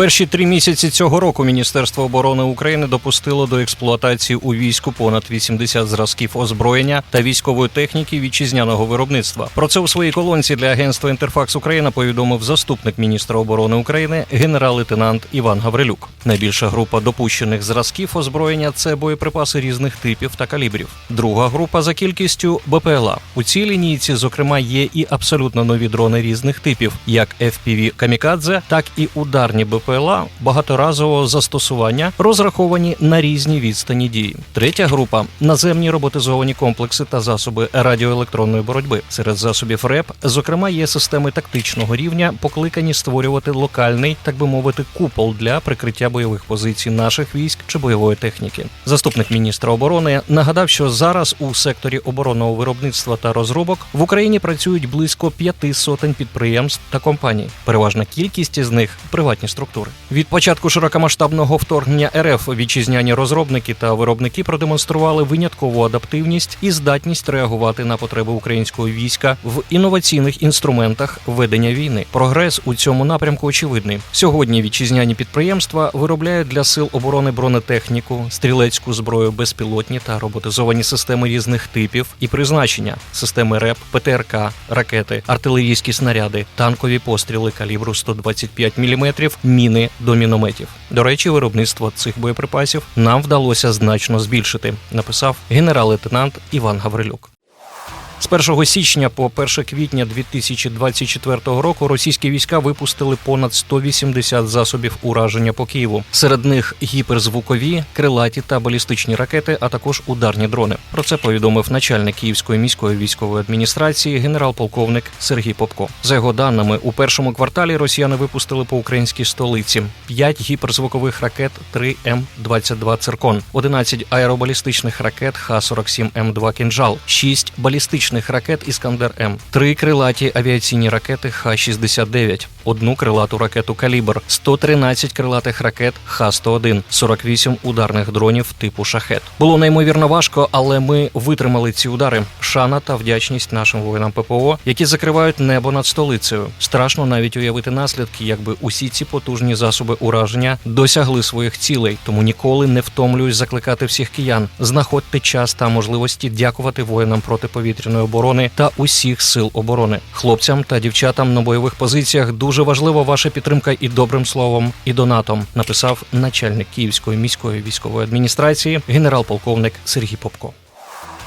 Перші три місяці цього року Міністерство оборони України допустило до експлуатації у війську понад 80 зразків озброєння та військової техніки вітчизняного виробництва. Про це у своїй колонці для агентства Інтерфакс Україна повідомив заступник міністра оборони України генерал-лейтенант Іван Гаврилюк. Найбільша група допущених зразків озброєння це боєприпаси різних типів та калібрів. Друга група за кількістю БПЛА. У цій лінійці, зокрема, є і абсолютно нові дрони різних типів, як FPV Камікадзе, так і ударні БПЛА багаторазового застосування, розраховані на різні відстані дії. Третя група наземні роботизовані комплекси та засоби радіоелектронної боротьби. Серед засобів РЕП, зокрема, є системи тактичного рівня, покликані створювати локальний, так би мовити, купол для прикриття бойових позицій наших військ чи бойової техніки. Заступник міністра оборони нагадав, що зараз у секторі оборонного виробництва та розробок в Україні працюють близько п'яти сотень підприємств та компаній. Переважна кількість із них приватні структури. Від початку широкомасштабного вторгнення РФ вітчизняні розробники та виробники продемонстрували виняткову адаптивність і здатність реагувати на потреби українського війська в інноваційних інструментах ведення війни. Прогрес у цьому напрямку очевидний. Сьогодні вітчизняні підприємства виробляють для сил оборони бронетехніку, стрілецьку зброю, безпілотні та роботизовані системи різних типів і призначення, системи РЕП, ПТРК, ракети, артилерійські снаряди, танкові постріли калібру 125 мм, міни до мінометів. До речі, виробництво цих боєприпасів нам вдалося значно збільшити, написав генерал-лейтенант Іван Гаврилюк. З 1 січня по 1 квітня 2024 року російські війська випустили понад 180 засобів ураження по Києву. Серед них гіперзвукові, крилаті та балістичні ракети, а також ударні дрони. Про це повідомив начальник Київської міської військової адміністрації генерал-полковник Сергій Попко. За його даними, у першому кварталі росіяни випустили по українській столиці 5 гіперзвукових ракет 3 М-22 «Циркон», 11 аеробалістичних ракет Х-47 М2 «Кінжал», 6 балістичних ракет Іскандер М, 3 крилаті авіаційні ракети Х-69, одну крилату ракету Калібр, 113 крилатих ракет Х-101, 48 ударних дронів типу Шахет. Було неймовірно важко, але ми витримали ці удари. Шана та вдячність нашим воїнам ППО, які закривають небо над столицею. Страшно навіть уявити наслідки, якби усі ці потужні засоби ураження досягли своїх цілей. Тому ніколи не втомлююсь закликати всіх киян. Знаходьте час та можливості дякувати воїнам протиповітряної оборони та усіх сил оборони. Хлопцям та дівчатам на бойових позиціях дуже важлива ваша підтримка і добрим словом, і донатом. Написав начальник Київської міської військової адміністрації генерал-полковник Сергій Попко.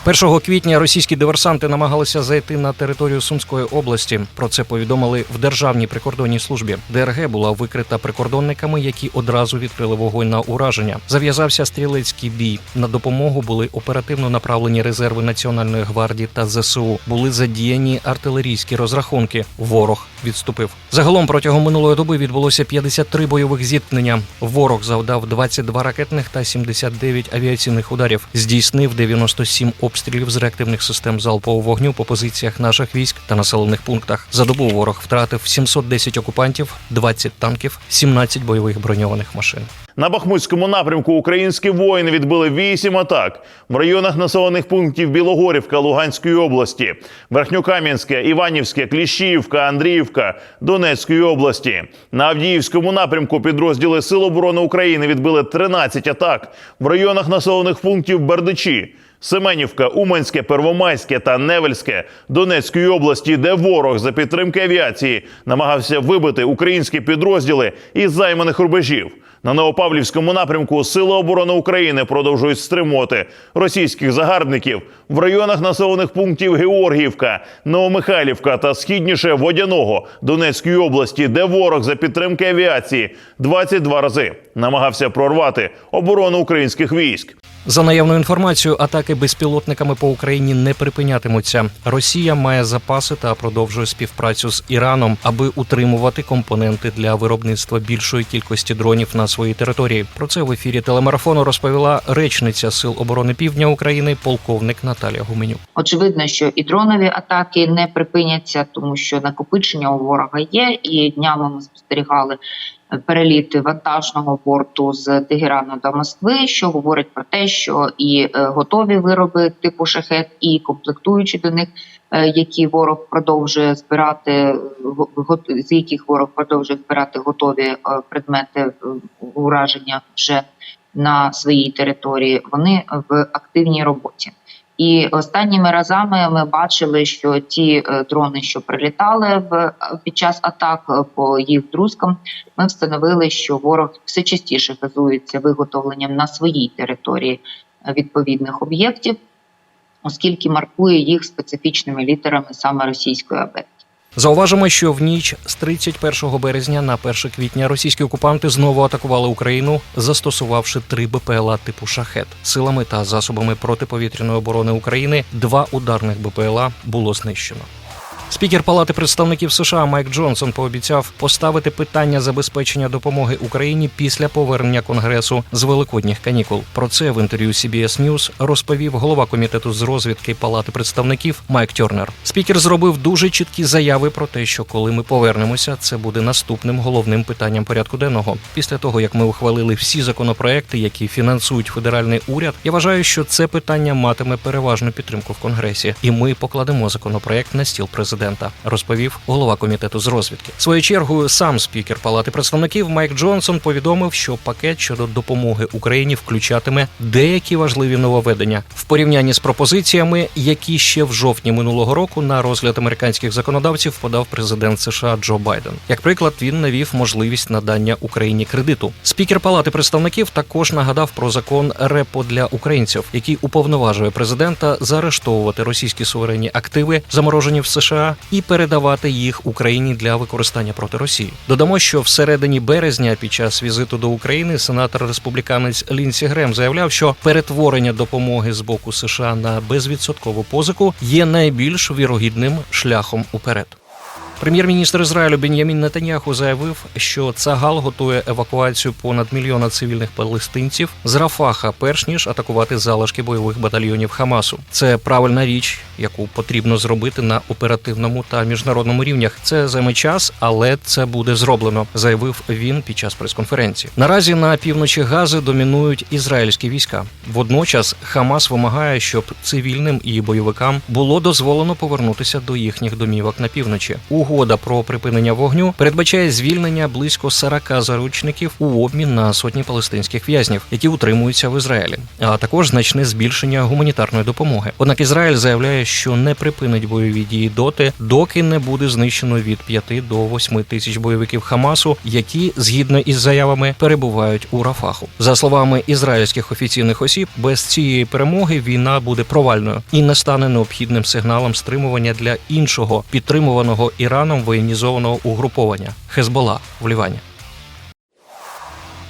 1 квітня російські диверсанти намагалися зайти на територію Сумської області. Про це повідомили в Державній прикордонній службі. ДРГ була викрита прикордонниками, які одразу відкрили вогонь на ураження. Зав'язався стрілецький бій. На допомогу були оперативно направлені резерви Національної гвардії та ЗСУ. Були задіяні артилерійські розрахунки. Ворог відступив. Загалом протягом минулої доби відбулося 53 бойових зіткнення. Ворог завдав 22 ракетних та 79 авіаційних ударів. Здійснив 97 обстрілів з реактивних систем залпового вогню по позиціях наших військ та населених пунктах. За добу ворог втратив 710 окупантів, 20 танків, 17 бойових броньованих машин. На Бахмутському напрямку українські воїни відбили вісім атак в районах населених пунктів Білогорівка Луганської області, Верхньокам'янське, Іванівське, Кліщіївка, Андріївка Донецької області. На Авдіївському напрямку підрозділи Сил оборони України відбили 13 атак в районах населених пунктів Бердичі. Семенівка, Уманське, Первомайське та Невельське Донецької області, де ворог за підтримки авіації намагався вибити українські підрозділи із займаних рубежів. На Новопавлівському напрямку Сили оборони України продовжують стримувати російських загарбників в районах населених пунктів Георгіївка, Новомихайлівка та східніше Водяного Донецької області, де ворог за підтримки авіації 22 рази намагався прорвати оборону українських військ. За наявною інформацією, атаки безпілотниками по Україні не припинятимуться. Росія має запаси та продовжує співпрацю з Іраном, аби утримувати компоненти для виробництва більшої кількості дронів на своїй території. Про це в ефірі телемарафону розповіла речниця Сил оборони Півдня України, полковник Наталія Гуменюк. Очевидно, що і дронові атаки не припиняться, тому що накопичення у ворога є. І днями ми спостерігали переліти вантажного борту з Тегерану до Москви, що говорить про те, що і е, готові вироби типу шахет, і комплектуючі до них, е, які ворог продовжує збирати, е, з яких ворог продовжує збирати готові предмети ураження вже на своїй території. Вони в активній роботі. І останніми разами ми бачили, що ті е, дрони, що прилітали в під час атак е, по їх друзкам, ми встановили, що ворог все частіше газується виготовленням на своїй території е, відповідних об'єктів, оскільки маркує їх специфічними літерами саме російської АБ. Зауважимо, що в ніч з 31 березня на 1 квітня російські окупанти знову атакували Україну, застосувавши три БПЛА типу шахет. Силами та засобами протиповітряної оборони України два ударних БПЛА було знищено. Спікер Палати представників США Майк Джонсон пообіцяв поставити питання забезпечення допомоги Україні після повернення Конгресу з великодніх канікул. Про це в інтерв'ю CBS News розповів голова комітету з розвідки Палати представників Майк Тьорнер. Спікер зробив дуже чіткі заяви про те, що коли ми повернемося, це буде наступним головним питанням порядку денного. Після того як ми ухвалили всі законопроекти, які фінансують федеральний уряд, я вважаю, що це питання матиме переважну підтримку в конгресі, і ми покладемо законопроект на стіл президента. Розповів голова комітету з розвідки. Своєю чергою сам спікер Палати представників Майк Джонсон повідомив, що пакет щодо допомоги Україні включатиме деякі важливі нововведення в порівнянні з пропозиціями, які ще в жовтні минулого року на розгляд американських законодавців подав президент США Джо Байден. Як приклад, він навів можливість надання Україні кредиту. Спікер Палати представників також нагадав про закон РЕПО для українців, який уповноважує президента заарештовувати російські суверенні активи, заморожені в США, і передавати їх Україні для використання проти Росії. Додамо, що всередині березня, під час візиту до України, сенатор республіканець Лінсі Грем заявляв, що перетворення допомоги з боку США на безвідсоткову позику є найбільш вірогідним шляхом уперед. Прем'єр-міністр Ізраїлю Бен'ямін Нетаньяху заявив, що Цагал готує евакуацію понад мільйона цивільних палестинців з Рафаха, перш ніж атакувати залишки бойових батальйонів Хамасу. Це правильна річ, яку потрібно зробити на оперативному та міжнародному рівнях. Це займе час, але це буде зроблено, заявив він під час прес-конференції. Наразі на півночі Гази домінують ізраїльські війська. Водночас Хамас вимагає, щоб цивільним і бойовикам було дозволено повернутися до їхніх домівок на півночі. Угода про припинення вогню передбачає звільнення близько 40 заручників у обмін на сотні палестинських в'язнів, які утримуються в Ізраїлі, а також значне збільшення гуманітарної допомоги. Однак Ізраїль заявляє, що не припинить бойові дії доти, доки не буде знищено від 5 до 8 тисяч бойовиків Хамасу, які згідно із заявами перебувають у Рафаху. За словами ізраїльських офіційних осіб, без цієї перемоги війна буде провальною і не стане необхідним сигналом стримування для іншого підтримуваного Іраном воєнізованого угруповання Хезбола в Лівані.